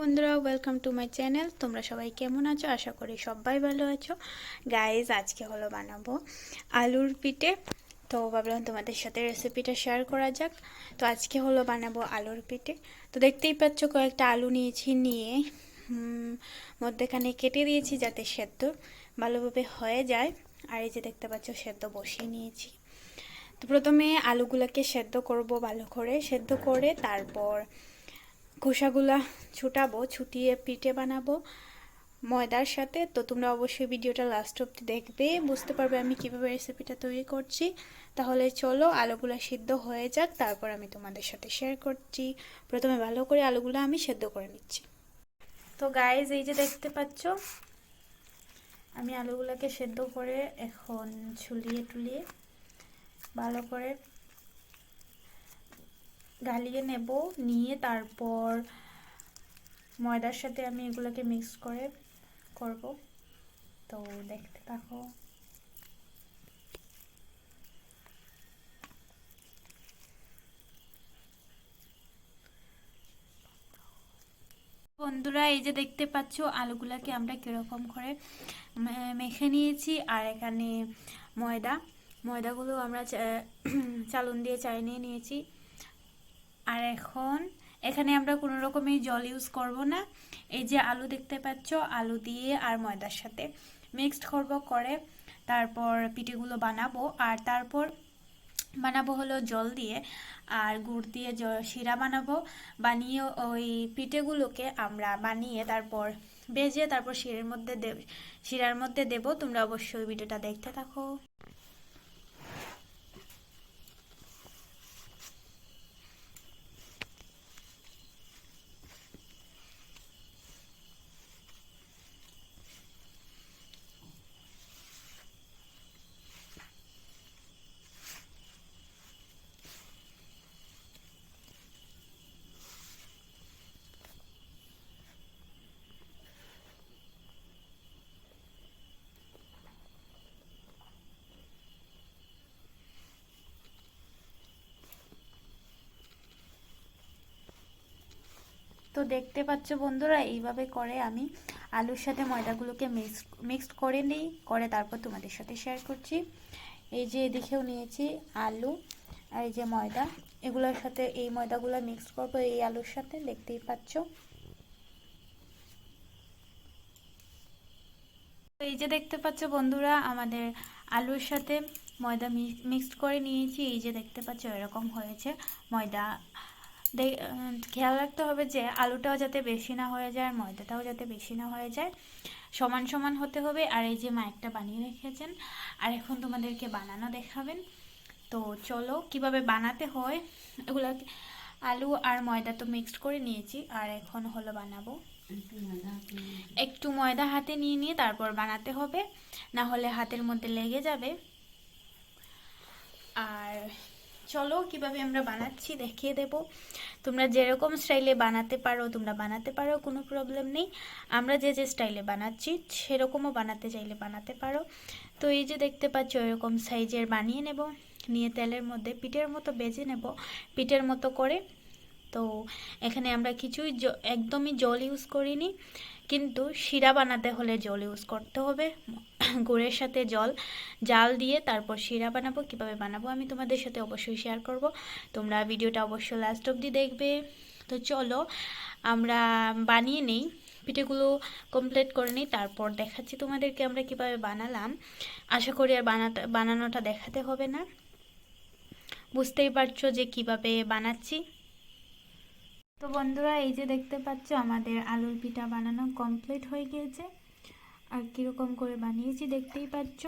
বন্ধুরা welcome to my channel তোমরা সবাই কেমন আছো? আশা করি সবাই ভালো আছো। গাইজ আজকে হলো বানাবো আলুর পিঠে। তো ভাবলাম তোমাদের সাথে রেসিপিটা শেয়ার করা যাক। তো আজকে হলো বানাবো আলুর পিঠে। তো দেখতেই পাচ্ছ, কয়েকটা আলু নিয়েছি নিয়ে মধ্যেখানে কেটে দিয়েছি যাতে সেদ্ধ ভালোভাবে হয়ে যায়। আর এই যে দেখতে পাচ্ছ, সেদ্ধ বসিয়ে নিয়েছি। তো প্রথমে আলুগুলোকে সেদ্ধ করব ভালো করে। সেদ্ধ করে তারপর খোসাগুলা ছুটাবো, ছুটিয়ে পিঠে বানাবো ময়দার সাথে। তো তোমরা অবশ্যই ভিডিওটা লাস্ট অব্দি দেখবে, বুঝতে পারবে আমি কীভাবে রেসিপিটা তৈরি করছি। তাহলে চলো আলুগুলো সিদ্ধ হয়ে যাক, তারপর আমি তোমাদের সাথে শেয়ার করছি। প্রথমে ভালো করে আলুগুলো আমি সেদ্ধ করে নিচ্ছি। তো গাইজ এই যে দেখতে পাচ্ছ, আমি আলুগুলোকে সেদ্ধ করে এখন ছুলিয়ে টুলিয়ে ভালো করে গালিয়ে নেব, নিয়ে তারপর ময়দার সাথে আমি এগুলোকে মিক্স করে করব। তো দেখতে থাকো। বন্ধুরা, এই যে দেখতে পাচ্ছ আলুগুলাকে আমরা কীরকম করে মেখে নিয়েছি আর এখানে ময়দা। ময়দাগুলো আমরা চালন দিয়ে চাই নিয়ে নিয়েছি। আর এখন এখানে আমরা কোনো রকমের জল ইউজ করব না। এই যে আলু দেখতে পাচ্ছ, আলু দিয়ে আর ময়দার সাথে মিক্সড করব করে। তারপর পিঠেগুলো বানাবো আর তারপর বানাবো হলো জল দিয়ে আর গুড় দিয়ে শিরা বানাবো। বানিয়ে ওই পিঠেগুলোকে আমরা বানিয়ে তারপর ভেজে তারপর শিরের মধ্যে দেব শিরার মধ্যে দেব। তোমরা অবশ্যই ভিডিওটা দেখতে থাকো। তো দেখতে পাচ্ছ বন্ধুরা, এইভাবে করে আমি আলুর সাথে ময়দাগুলোকে মিক্স মিক্সড করে নিই, করে তারপর তোমাদের সাথে শেয়ার করছি। এই যে এদিকেও নিয়েছি আলু আর এই যে ময়দা, এগুলোর সাথে এই ময়দাগুলো মিক্স করব এই আলুর সাথে, দেখতেই পাচ্ছ। এই যে দেখতে পাচ্ছ বন্ধুরা, আমাদের আলুর সাথে ময়দা মিক্সড করে নিয়েছি, এই যে দেখতে পাচ্ছ এরকম হয়েছে ময়দা খেয়াল রাখতে হবে যে আলুটাও যাতে বেশি না হয়ে যায় আর ময়দাটাও যাতে বেশি না হয়ে যায়। সমান সমান হতে হবে। আর এই যে মা একটা বানিয়ে রেখেছেন। আর এখন তোমাদেরকে বানানো দেখাবেন। তো চলো, কীভাবে বানাতে হয়, এগুলো আলু আর ময়দা তো মিক্সড করে নিয়েছি। আর এখন হলো বানাবো। একটু ময়দা হাতে নিয়ে নিয়ে তারপর বানাতে হবে। না হলে হাতের মধ্যে লেগে যাবে। আর চলো, কীভাবে আমরা বানাচ্ছি দেখিয়ে দেব। তোমরা যেরকম স্টাইলে বানাতে পারো, তোমরা বানাতে পারো, কোনো প্রবলেম নেই। আমরা যে যে স্টাইলে বানাচ্ছি, সেরকমও বানাতে চাইলে বানাতে পারো। তো এই যে দেখতে পাচ্ছ, এরকম সাইজের বানিয়ে নেব। নিয়ে তেলের মধ্যে পিঠের মতো বেজে নেব, পিঠের মতো করে। তো এখানে আমরা কিছুই একদমই জল ইউজ করিনি। কিন্তু শিরা বানাতে হলে জল ইউজ করতে হবে। গুড়ের সাথে জল, জাল দিয়ে তারপর শিরা বানাবো। কীভাবে বানাবো আমি তোমাদের সাথে অবশ্যই শেয়ার করব। তোমরা ভিডিওটা অবশ্যই লাস্ট অবধি দেখবে। তো চলো, আমরা বানিয়ে নেই। পিঠেগুলো কমপ্লিট করে নিই। তারপর দেখাচ্ছি তোমাদেরকে আমরা কীভাবে বানালাম। আশা করি আর বানাতে, বানানোটা দেখাতে হবে না। বুঝতেই পারছ যে কীভাবে বানাচ্ছি। তো বন্ধুরা, এই যে দেখতে পাচ্ছ, আমাদের আলুর পিঠা বানানো কমপ্লিট হয়ে গিয়েছে। আর কীরকম করে বানিয়েছি দেখতেই পাচ্ছ।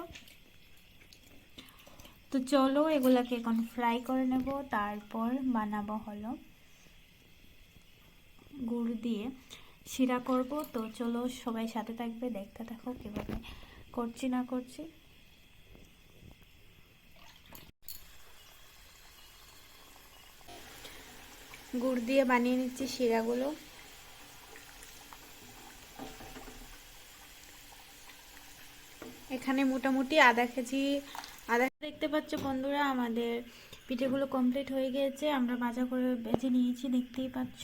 তো চলো, এগুলাকে এখন ফ্রাই করে নেব, তারপর বানাবো হলো গুড় দিয়ে শিরা করব। তো চলো, সবাই সাথে থাকবে, দেখতে থাকো কীভাবে করছি না করছি। গুড় দিয়ে বানিয়ে নিচ্ছি শিরাগুলো। এখানে মোটামুটি আধা কেজি, আধা দেখতে পাচ্ছ বন্ধুরা, আমাদের পিঠেগুলো কমপ্লিট হয়ে গিয়েছে। আমরা ভাজা করে বেজে নিয়েছি, দেখতেই পাচ্ছ।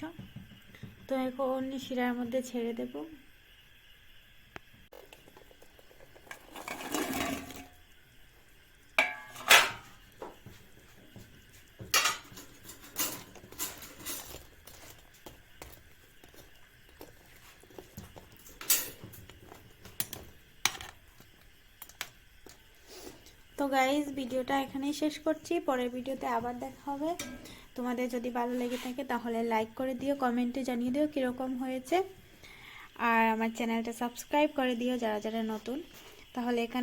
তো এখন শিরার মধ্যে ছেড়ে দেব। তো গাইজ ভিডিওটা এখানেই শেষ করছি। পরের ভিডিওতে আবার দেখা হবে। তোমাদের যদি ভালো লেগে থাকে তাহলে লাইক করে দিও কমেন্টে জানিয়ে দিও কীরকম হয়েছে। আর আমার চ্যানেলটা সাবস্ক্রাইব করে দিও যারা যারা নতুন। তাহলে এখানে